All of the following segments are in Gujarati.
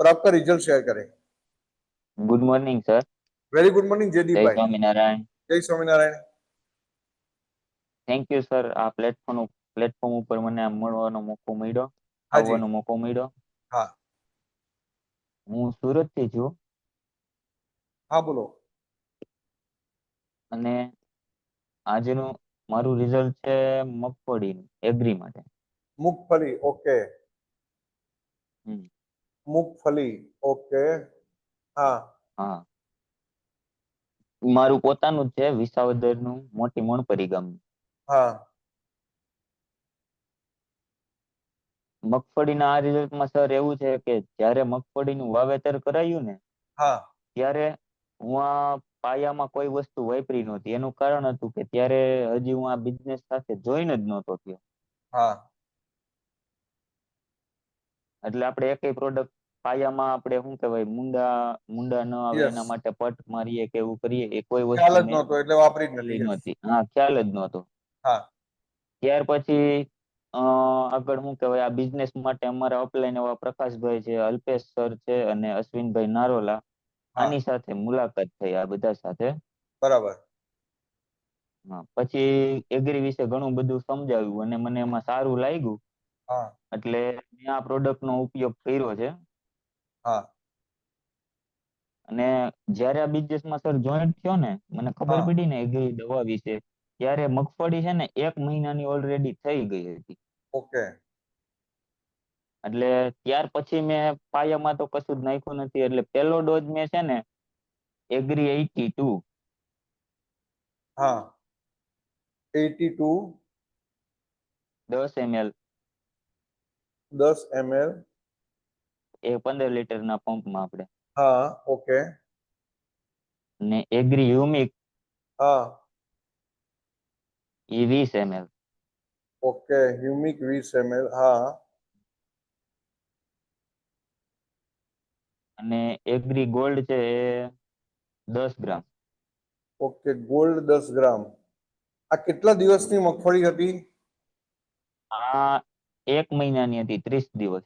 और आपका रिजल्ट शेयर करें good morning sir very good morning Jaydeep જય भाई સ્વામિનારાયણ जय स्वामीनारायण થેન્ક યુ સર આ પ્લેટફોર્મ પ્લેટફોર્મ ઉપર મને આ મળવાનો મોકો મળ્યો હાજી. આવવાનો મોકો મળ્યો હા. હું સુરત થી છું हाँ बोलो અને આજનું મારું રિઝલ્ટ છે મગફળી એગ્રી માટે मूंगफली ओके हम्म। મુગફલી ઓકે. હા. હા. મારું પોતાનું જ છે વિસાવદરનું મોટી મોણપરી પરિગમ હા. મગફળીના આ રિઝલ્ટમાં સર એવું છે કે જ્યારે મગફળીનું વાવેતર કરાયું ને હા. ત્યારે હું આ પાયામાં કોઈ વસ્તુ વાપરી નહોતી. એનું કારણ હતું કે ત્યારે હજી હું આ બિઝનેસ સાથે જોઈન જ નહોતો થયો. હા. એટલે આપણે એકેય પ્રોડક્ટ પાયામાં આપણે શું કહેવાય મુંડા મુંડા ન આવે એના માટે પટ મારીએ કે એવું કરીએ એ કોઈ ખ્યાલ જ નહોતો એટલે વાપરી જ નહોતી હા ખ્યાલ જ નહોતો. હા. ત્યાર પછી અ, આગળ શું કહેવાય આ બિઝનેસ માટે અમારા અપલાઈન એવા પ્રકાશભાઈ છે અલ્પેશ સર છે અને અશ્વિનભાઈ નારોલા. આની સાથે મુલાકાત થઈ આ બધા સાથે. બરાબર. હા પછી એગ્રી વિશે ઘણું બધું સમજાવ્યું અને મને એમાં સારું લાગ્યું. એટલે મેં આ પ્રોડક્ટ નો ઉપયોગ કર્યો છે. અને જ્યારે આ બિઝનેસમાં સર જોઈન્ટ થયો ને મને ખબર પડી ને એગ્રી દવા વિશે ત્યારે મગફળી છે ને એક મહિનાની ઓલરેડી થઈ ગઈ હતી. ઓકે. એટલે ત્યાર પછી મેં પાયામાં તો કશું જ નાખ્યું નથી એટલે પેલો ડોઝ મેં છે ને એગ્રી એટી ટુ હા. એટી ટુ દસ એમએલ દસ એમએલ એ પંદર લીટરના પંપમાં આપડે હા ઓકે. ને એગ્રી હ્યુમિક હા. એ વીસ એમએલ. ઓકે હ્યુમિક વીસ એમએલ હા. અને એગ્રી ગોલ્ડ છે એ દસ ગ્રામ. ઓકે ગોલ્ડ દસ ગ્રામ. આ કેટલા દિવસની મગફળી હતી? આ એક મહિનાની હતી ત્રીસ દિવસ.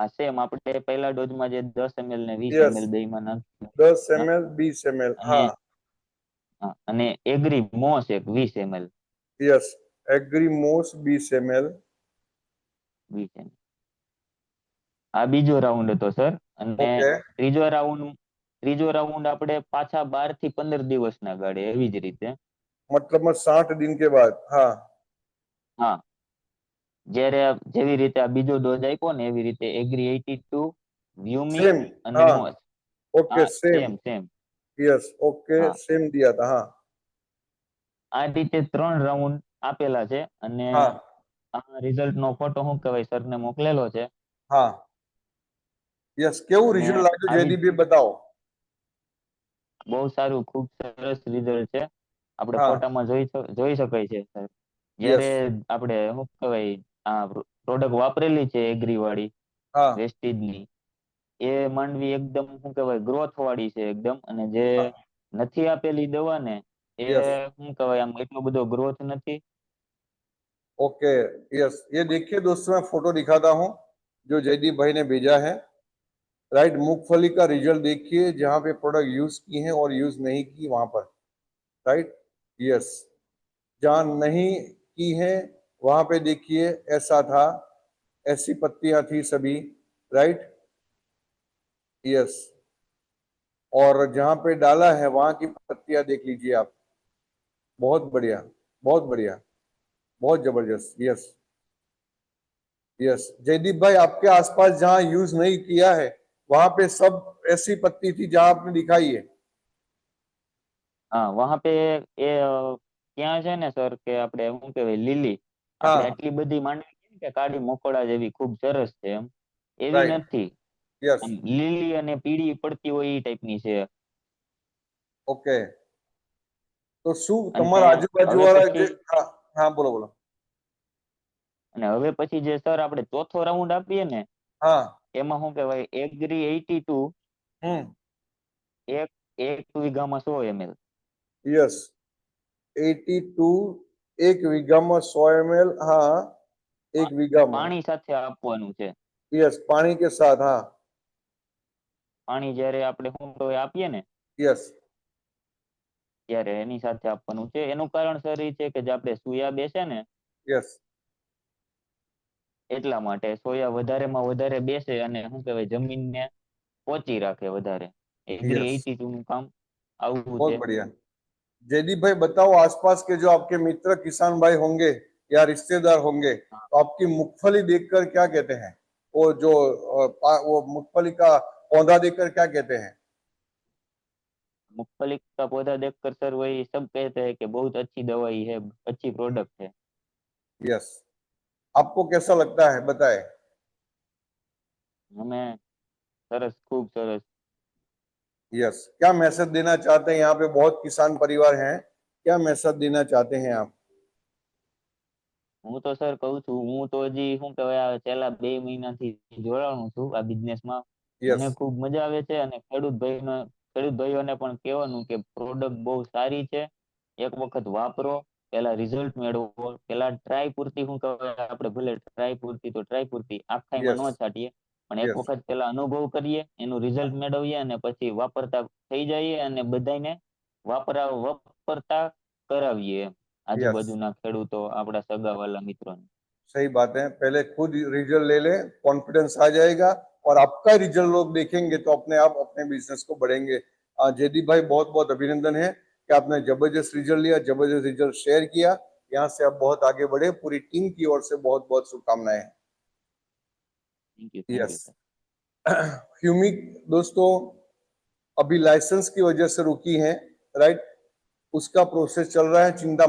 આ સેમ આપણે પહેલા ડોઝમાં જે 10 ml ને 20 Yes. ml દહીંમાં નાખીએ 10 ml 20 ml હા. અને એગ્રી મોસ એક 20 ml. યસ એગ્રીમોસ 20 ml. 20 ml. આ બીજો રાઉન્ડ હતો સર અને ત્રીજો રાઉન્ડ ત્રીજો રાઉન્ડ આપણે પાછા 12 થી 15 દિવસના ગાળે એવી જ રીતે. મતલબ 60 દિન કે બાદ હા. હા જ્યારે જેવી રીતે આ બીજો ડોઝ આપ્યો ને એવી રીતે એગ્રી 82 વ્યુમિંગ અને MOS okay same same yes okay same દિયા હતા હા. આ રીતે ત્રણ રાઉન્ડ આપેલા છે અને આ રિઝલ્ટ નો ફોટો હું કહેવાય સર ને મોકલેલો છે. હા. યસ કેવું રિઝલ્ટ લાગ્યું જયદીપભાઈ બતાવો. બહુ સારું ખૂબ સરસ રિઝલ્ટ છે. આપણે ફોટામાં જોઈ જોઈ શકાય છે સર જ્યારે આપણે શું કહેવાય આ પ્રોડક્ટ વાપરેલી છે એગ્રી વાળી હા વેસ્ટીજ ની એ માંડવી એકદમ શું કહેવાય ગ્રોથ વાળી છે એકદમ અને જે હા. નથી આપેલી દવા ને એ Yes. શું કહેવાય આમ એટલો બધો ગ્રોથ નથી ओके यस ये देखिए दोस्तों मैं फोटो दिखाता हूँ जो जयदीप भाई ने भेजा है राइट मूंगफली का रिजल्ट देखिए जहाँ पे प्रोडक्ट यूज की है और यूज नहीं की वहां पर राइट यस जहाँ नहीं की है वहां पे देखिए ऐसा था ऐसी पत्तियां थी सभी राइट यस और जहाँ पे डाला है वहां की पत्तियां देख लीजिए आप बहुत बढ़िया बहुत बढ़िया बहुत जबरदस्त यस यस जयदीप भाई आपके आसपास जहाँ यूज नहीं किया है वहां पे सब ऐसी पत्ती थी जहाँ आपने दिखाई है હા વહાં પે એ અ, ત્યાં છે ને સર કે આપણે શું કહેવાય લીલી આપણે આટલી બધી માંડવી કે કાળી મકોડા જેવી ખૂબ સરસ છે એમ. એવી નથી. લીલી અને પીળી પડતી હોય એ ટાઈપની છે. ઓકે તો શું તમારા આજુબાજુ વાળા જે હા બોલો બોલો. અને હવે પછી જે સર આપણે ચોથો રાઉન્ડ આપીએ ને હા. એમાં શું કહેવાય? એગ્રી એટી ટુ હમ. એક એક વીઘામાં સો એમએલ યસ એટી ટુ એક વીઘામાં સો એમએલ હા એક વીઘામાં. પાણી સાથે આપવાનું છે. યસ પાણી કે સાથ હા. પાણી જ્યારે આપણે હું આપીએ ને યસ ત્યારે એની સાથે આપવાનું છે. એનું કારણ સર છે કે જે આપણે સોયા બેસે ને યસ એટલા માટે સોયા વધારેમાં વધારે બેસે અને શું કહેવાય જમીનને પોચી રાખે વધારે. એગ્રી એટી નું કામ આવું છે. जयदीप भाई बताओ आसपास के जो आपके मित्र किसान भाई होंगे या रिश्तेदार होंगे तो आपकी मूंगफली देखकर क्या कहते हैं? वो जो वो मूंगफली का पौधा देखकर क्या कहते हैं? मूंगफली का पौधा देखकर सर वही सब कहते हैं कि बहुत अच्छी दवाई है अच्छी प्रोडक्ट है। यस आपको कैसा लगता है? बताए। हमें सरस खूब सरस। यस क्या मैसेज देना चाहते हैं यहाँ पे बहुत किसान परिवार हैं क्या मैसेज देना चाहते हैं आप હું તો સર કહું છું હું તો હજી શું કહેવાય આ છેલ્લા બે મહિનાથી જોડાણું છું આ બિઝનેસમાં મને यस ખૂબ મજા આવે છે અને ખેડૂત ભાઈનો ખેડૂત ભાઈઓને પણ કહેવાનું કે પ્રોડક્ટ બહુ સારી છે એક વખત વાપરો પેલા રિઝલ્ટ મેળવો પેલા ટ્રાય પૂરતી શું કહેવાય આપણે ભલે ટ્રાય પૂરતી તો ટ્રાય પૂરતી આખાઈમાં Yes. ન છાંટીએ પણ એક Yes. વખત પેલા અનુભવ કરીએ એનું રિઝલ્ટ મેળવીએ અને પછી વાપરતા થઈ જઈએ અને બધાને વાપરા વાપરતા કરાવીએ એમ આજુબાજુના ખેડૂતો આપણા સગાવાલા મિત્રોને सही बात है पहले खुद रिजल्ट ले लें कॉन्फिडेंस आ जाएगा और आपका रिजल्ट लोग देखेंगे तो अपने आप अपने बिजनेस को बढ़ेंगे अ, जयदीप भाई बहुत बहुत अभिनंदन है कि आपने जबरदस्त रिजल्ट लिया जबरदस्त रिजल्ट शेयर किया यहाँ से आप बहुत आगे बढ़े पूरी टीम की ओर से बहुत बहुत शुभकामनाएं thank thank you yes humic दोस्तों अभी लाइसेंस की वजह से रुकी है राइट उसका प्रोसेस चल रहा है चिंदा